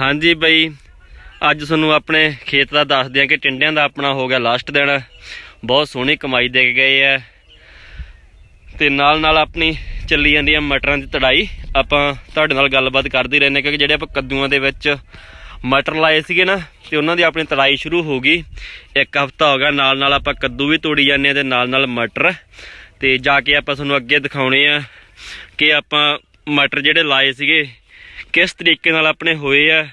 ਹਾਂਜੀ ਬਈ, ਅੱਜ ਤੁਹਾਨੂੰ ਆਪਣੇ ਖੇਤ ਦਾ ਦੱਸਦੇ ਆ ਕਿ ਟਿੰਡਿਆਂ ਦਾ ਆਪਣਾ ਹੋ ਗਿਆ ਲਾਸਟ ਦਿਨ। ਬਹੁਤ ਸੋਹਣੀ ਕਮਾਈ ਦੇ ਗਏ ਆ। ਤੇ ਨਾਲ ਨਾਲ ਆਪਣੀ ਚੱਲੀ ਜਾਂਦੀ ਆ ਮਟਰਾਂ ਦੀ ਤੜਾਈ। ਆਪਾਂ ਤੁਹਾਡੇ ਨਾਲ ਗੱਲਬਾਤ ਕਰਦੇ ਰਹਿੰਦੇ ਕਿਉਂਕਿ ਜਿਹੜੇ ਆਪਾਂ ਕੱਦੂਆਂ ਦੇ ਵਿੱਚ ਮਟਰ ਲਾਏ ਸੀਗੇ ਨਾ, ਤੇ ਉਹਨਾਂ ਦੀ ਆਪਣੀ ਤੜਾਈ ਸ਼ੁਰੂ ਹੋ ਗਈ। ਇੱਕ ਹਫਤਾ ਹੋ ਗਿਆ, ਨਾਲ ਨਾਲ ਆਪਾਂ ਕੱਦੂ ਵੀ ਤੋੜੀ ਜਾਂਦੇ ਆ ਤੇ ਨਾਲ ਨਾਲ ਮਟਰ। ਤੇ ਜਾ ਕੇ ਆਪਾਂ ਤੁਹਾਨੂੰ ਅੱਗੇ ਦਿਖਾਉਣੇ ਆ ਕਿ ਆਪਾਂ ਮਟਰ ਜਿਹੜੇ ਲਾਏ ਸੀਗੇ ਕਿਸ ਤਰੀਕੇ ਨਾਲ ਆਪਣੇ ਹੋਏ ਆ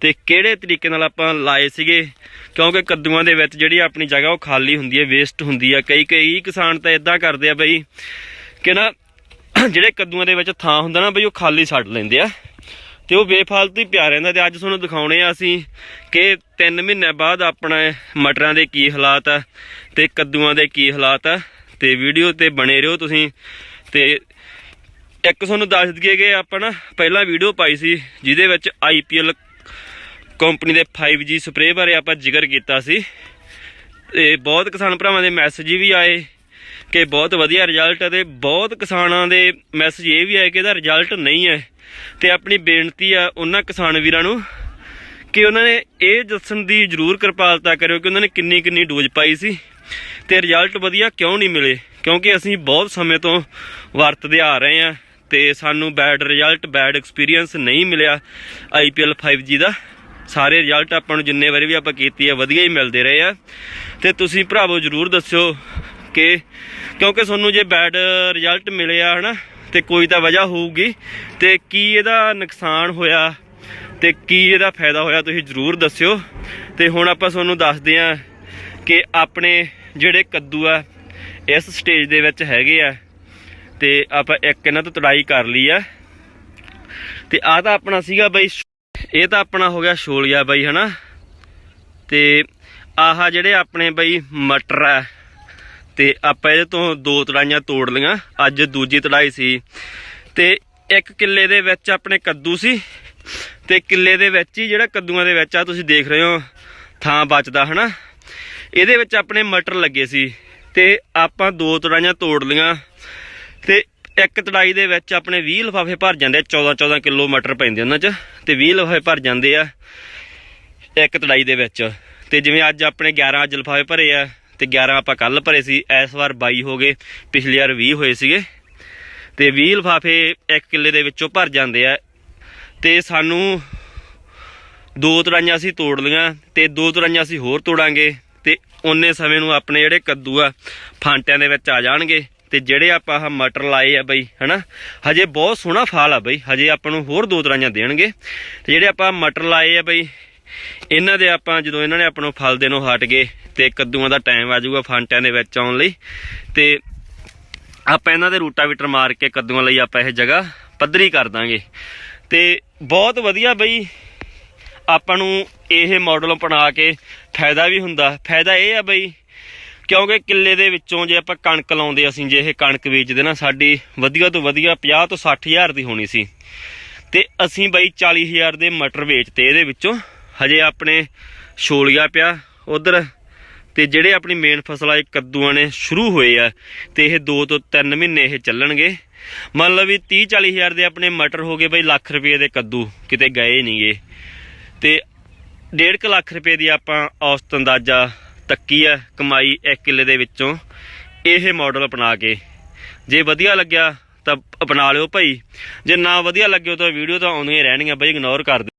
ਤੇ ਕਿਹੜੇ ਤਰੀਕੇ ਨਾਲ ਆਪਾਂ ਲਾਏ ਸੀਗੇ? ਕਿਉਂਕਿ ਕੱਦੂਆਂ ਦੇ ਵਿੱਚ ਜਿਹੜੀ ਆਪਣੀ ਜਗ੍ਹਾ ਉਹ ਖਾਲੀ ਹੁੰਦੀ ਹੈ ਵੇਸਟ ਹੁੰਦੀ ਹੈ। ਕਈ ਕਈ ਕਿਸਾਨ ਤਾਂ ਇਦਾਂ ਕਰਦੇ ਆ ਬਈ ਕਿ ਨਾ ਜਿਹੜੇ ਕੱਦੂਆਂ ਦੇ ਵਿੱਚ ਥਾਂ ਹੁੰਦਾ ਨਾ ਬਈ ਉਹ ਖਾਲੀ ਛੱਡ ਲੈਂਦੇ ਆ ਤੇ ਉਹ ਬੇਫਾਲਤੂ ਹੀ ਪਿਆ ਰਹਿੰਦਾ ਤੇ ਅੱਜ ਤੁਹਾਨੂੰ ਦਿਖਾਉਣੇ ਆ ਅਸੀਂ ਕਿ 3 ਮਹੀਨੇ ਬਾਅਦ ਆਪਣਾ ਮਟਰਾਂ ਦੇ ਕੀ ਹਾਲਾਤ ਆ ਤੇ ਕੱਦੂਆਂ ਦੇ ਕੀ ਹਾਲਾਤ ਆ ਤੇ ਵੀਡੀਓ ਤੇ ਬਣੇ ਰਹੋ ਤੁਸੀਂ ਤੇ ਇੱਕ ਤੁਹਾਨੂੰ ਦੱਸ ਦਈਏ ਕਿ ਆਪਾਂ ਨਾ ਪਹਿਲਾਂ ਵੀਡੀਓ ਪਾਈ ਸੀ, ਜਿਹਦੇ ਵਿੱਚ ਆਈਪੀਐਲ ਕੰਪਨੀ ਦੇ 5G ਸਪਰੇਅ ਬਾਰੇ ਆਪਾਂ ਜ਼ਿਕਰ ਕੀਤਾ ਸੀ। ਤੇ ਬਹੁਤ ਕਿਸਾਨ ਭਰਾਵਾਂ ਦੇ ਮੈਸੇਜ ਵੀ ਆਏ ਕਿ ਬਹੁਤ ਵਧੀਆ ਰਿਜ਼ਲਟ ਹੈ ਤੇ ਬਹੁਤ ਕਿਸਾਨਾਂ ਦੇ ਮੈਸੇਜ ਇਹ ਵੀ ਆਏ ਕਿ ਇਹਦਾ ਰਿਜ਼ਲਟ ਨਹੀਂ ਹੈ। ਤੇ ਆਪਣੀ ਬੇਨਤੀ ਆ ਉਹਨਾਂ ਕਿਸਾਨ ਵੀਰਾਂ ਨੂੰ ਕਿ ਉਹਨਾਂ ਨੇ ਇਹ ਦੱਸਣ ਦੀ ਜ਼ਰੂਰ ਕਿਰਪਾਲਤਾ ਕਰਿਓ ਕਿ ਉਹਨਾਂ ਨੇ ਕਿੰਨੀ ਕਿੰਨੀ ਡੋਜ਼ ਪਾਈ ਸੀ ਤੇ ਰਿਜ਼ਲਟ ਵਧੀਆ ਕਿਉਂ ਨਹੀਂ ਮਿਲੇ, ਕਿਉਂਕਿ ਅਸੀਂ ਬਹੁਤ ਸਮੇਂ ਤੋਂ ਵਰਤਦੇ ਆ ਰਹੇ ਹਾਂ। ਤੇ ਸਾਨੂੰ ਬੈਡ ਰਿਜ਼ਲਟ ਬੈਡ ਐਕਸਪੀਰੀਅੰਸ ਨਹੀਂ ਮਿਲਿਆ IPL 5G ਦਾ। ਸਾਰੇ ਰਿਜ਼ਲਟ ਆਪਾਂ ਨੂੰ ਜਿੰਨੇ ਵਾਰੀ ਵੀ ਆਪਾਂ ਕੀਤੀ ਆ, ਵਧੀਆ ਹੀ ਮਿਲਦੇ ਰਹੇ ਆ। ਤੇ ਤੁਸੀਂ ਭਰਾਵੋ ਜਰੂਰ ਦੱਸਿਓ ਕਿ ਕਿਉਂਕਿ ਤੁਹਾਨੂੰ ਜੇ ਬੈਡ ਰਿਜ਼ਲਟ ਮਿਲਿਆ ਹਨਾ, ਤੇ ਕੋਈ ਤਾਂ ਵਜ੍ਹਾ ਹੋਊਗੀ ਤੇ ਕੀ ਇਹਦਾ ਨੁਕਸਾਨ ਹੋਇਆ ਤੇ ਕੀ ਇਹਦਾ ਫਾਇਦਾ ਹੋਇਆ ਤੁਸੀਂ ਜਰੂਰ ਦੱਸਿਓ। ਤੇ ਹੁਣ ਆਪਾਂ ਤੁਹਾਨੂੰ ਦੱਸਦੇ ਆ ਕਿ ਆਪਣੇ ਜਿਹੜੇ ਕੱਦੂ ਆ, ਇਸ ਸਟੇਜ ਦੇ ਵਿੱਚ ਹੈਗੇ ਆ ਤੇ ਆਪਾਂ ਇੱਕ ਇਹਨਾਂ ਤੋਂ ਤੜਾਈ ਕਰ ਲਈ ਆ। ਤੇ ਆ ਤਾਂ ਆਪਣਾ ਸੀਗਾ ਬਈ ਇਹ ਤਾਂ ਆਪਣਾ ਹੋ ਗਿਆ ਛੋਲਿਆ ਬਈ, ਹਨਾ? ਤੇ ਆਹ ਜਿਹੜੇ ਆਪਣੇ ਬਈ ਮਟਰ ਆ, ਤੇ ਆਪਾਂ ਇਹਦੇ ਤੋਂ ਦੋ ਤੜਾਈਆਂ ਤੋੜ ਲਈਆਂ। ਅੱਜ ਦੂਜੀ ਤੜਾਈ ਸੀ। ਤੇ ਇੱਕ ਕਿੱਲੇ ਦੇ ਵਿੱਚ ਆਪਣੇ ਕੱਦੂ ਸੀ। ਤੇ ਕਿੱਲੇ ਦੇ ਵਿੱਚ ਹੀ ਜਿਹੜਾ ਕੱਦੂਆਂ ਦੇ ਵਿੱਚ ਆ, ਤੁਸੀਂ ਦੇਖ ਰਹੇ ਹੋ, ਥਾਂ ਬਚਦਾ, ਹਨਾ? ਇਹਦੇ ਵਿੱਚ ਆਪਣੇ ਮਟਰ ਲੱਗੇ ਸੀ। ਤੇ ਆਪਾਂ ਦੋ ਤੜਾਈਆਂ ਤੋੜ ਲਈਆਂ। ਤੇ ਇੱਕ ਤੜਾਈ ਦੇ ਵਿੱਚ ਆਪਣੇ 20 ਲਿਫਾਫੇ ਭਰ ਜਾਂਦੇ ਆ 14 14 ਕਿਲੋ ਮਟਰ ਪੈਂਦੇ ਉਹਨਾਂ 'ਚ, ਤੇ 20 ਲਿਫਾਫੇ ਭਰ ਜਾਂਦੇ ਆ ਇੱਕ ਤੜਾਈ ਦੇ ਵਿੱਚ। ਤੇ ਜਿਵੇਂ ਅੱਜ ਆਪਣੇ 11 ਅੱਜ ਲਿਫਾਫੇ ਭਰੇ ਆ, ਤੇ 11 ਆਪਾਂ ਕੱਲ ਭਰੇ ਸੀ ਇਸ ਵਾਰ 22 ਹੋ ਗਏ, ਪਿਛਲੇ ਵਾਰ 20 ਹੋਏ ਸੀਗੇ। ਤੇ 20 ਲਿਫਾਫੇ ਇੱਕ ਕਿੱਲੇ ਦੇ ਵਿੱਚੋਂ ਭਰ ਜਾਂਦੇ ਆ। ਤੇ ਸਾਨੂੰ ਦੋ ਤੜਾਈਆਂ ਅਸੀਂ ਤੋੜ ਲਈਆਂ, ਤੇ ਦੋ ਤੜਾਈਆਂ ਅਸੀਂ ਹੋਰ ਤੋੜਾਂਗੇ, ਤੇ ਉਹਨੇ ਸਮੇਂ ਨੂੰ ਆਪਣੇ ਜਿਹੜੇ ਕੱਦੂ ਆ, ਫਾਂਟਿਆਂ ਦੇ ਵਿੱਚ ਆ ਜਾਣਗੇ। ਤੇ ਜਿਹੜੇ ਆਪਾਂ ਆਹ ਮਟਰ ਲਾਏ ਆ ਬਈ, ਹਨਾ? ਹਜੇ ਬਹੁਤ ਸੋਹਣਾ ਫਲ ਆ ਬਈ, ਹਜੇ ਆਪਾਂ ਨੂੰ ਹੋਰ ਦੋ ਤੜਾਈਆਂ ਦੇਣਗੇ। ਤੇ ਜਿਹੜੇ ਆਪਾਂ ਮਟਰ ਲਾਏ ਆ ਬਈ, ਇਹਨਾਂ ਦੇ ਆਪਾਂ ਜਦੋਂ ਇਹਨਾਂ ਨੇ ਆਪਾਂ ਨੂੰ ਫਲ ਦੇਣੋਂ ਹਟ ਗਏ ਤੇ ਕੱਦੂਆਂ ਦਾ ਟਾਈਮ ਆ ਜਾਊਗਾ ਫਾਂਟਿਆਂ ਦੇ ਵਿੱਚ ਆਉਣ ਲਈ। ਤੇ ਆਪਾਂ ਇਹਨਾਂ ਦੇ ਰੂਟਾਵੀਟਰ ਮਾਰ ਕੇ ਕੱਦੂਆਂ ਲਈ ਆਪਾਂ ਇਹ ਜਗ੍ਹਾ ਪੱਧਰੀ ਕਰ ਦਾਂਗੇ। ਤੇ ਬਹੁਤ ਵਧੀਆ ਬਈ, ਆਪਾਂ ਨੂੰ ਇਹ ਮਾਡਲ ਅਪਣਾ ਕੇ ਫਾਇਦਾ ਵੀ ਹੁੰਦਾ। ਫਾਇਦਾ ਇਹ ਆ ਬਈ ਕਿਉਂਕਿ ਕਿੱਲੇ ਦੇ ਵਿੱਚੋਂ ਜੇ ਆਪਾਂ ਕਣਕ ਲਾਉਂਦੇ ਅਸੀਂ, ਜੇ ਇਹ ਕਣਕ ਵੇਚਦੇ ਨਾ, ਸਾਡੀ ਵਧੀਆ ਤੋਂ ਵਧੀਆ 50 ਤੋਂ 60 ਹਜ਼ਾਰ ਦੀ ਹੋਣੀ ਸੀ। ਤੇ ਅਸੀਂ ਬਾਈ 40 ਹਜ਼ਾਰ ਦੇ ਮਟਰ ਵੇਚਤੇ ਇਹਦੇ ਵਿੱਚੋਂ। ਹਜੇ ਆਪਣੇ ਛੋਲੀਆ ਪਿਆ ਉਧਰ, ਤੇ ਜਿਹੜੇ ਆਪਣੀ ਮੇਨ ਫਸਲ ਆ, ਇਹ ਕੱਦੂਆਂ ਨੇ ਸ਼ੁਰੂ ਹੋਏ ਆ, ਤੇ ਇਹ 2 ਤੋਂ 3 ਮਹੀਨੇ ਇਹ ਚੱਲਣਗੇ। ਮੰਨ ਲਓ ਵੀ 30 40 ਹਜ਼ਾਰ ਦੇ ਆਪਣੇ ਮਟਰ ਹੋ ਗਏ ਬਈ ਲੱਖ ਰੁਪਏ ਦੇ ਕੱਦੂ, ਕਿਤੇ ਗਏ ਨਹੀਂਗੇ ਤੇ 1.5 ਲੱਖ ਰੁਪਏ ਦੀ ਆਪਾਂ ਔਸਤ ਅੰਦਾਜ਼ਾ ਤੱਕੀ ਆ ਕਮਾਈ 1 ਕਿੱਲੇ ਦੇ ਵਿੱਚੋਂ ਇਹ ਮਾਡਲ ਅਪਣਾ ਕੇ। ਜੇ ਵਧੀਆ ਲੱਗਿਆ ਤਾਂ ਅਪਣਾ ਲਿਓ ਭਾਈ। ਜੇ ਨਾ ਵਧੀਆ ਲੱਗਿਓ ਤਾਂ ਵੀਡੀਓ ਤਾਂ ਆਉਂਦੀਆਂ ਰਹਿਣਗੀਆਂ ਭਾਈ ਇਗਨੋਰ ਕਰ ਦਿਓ।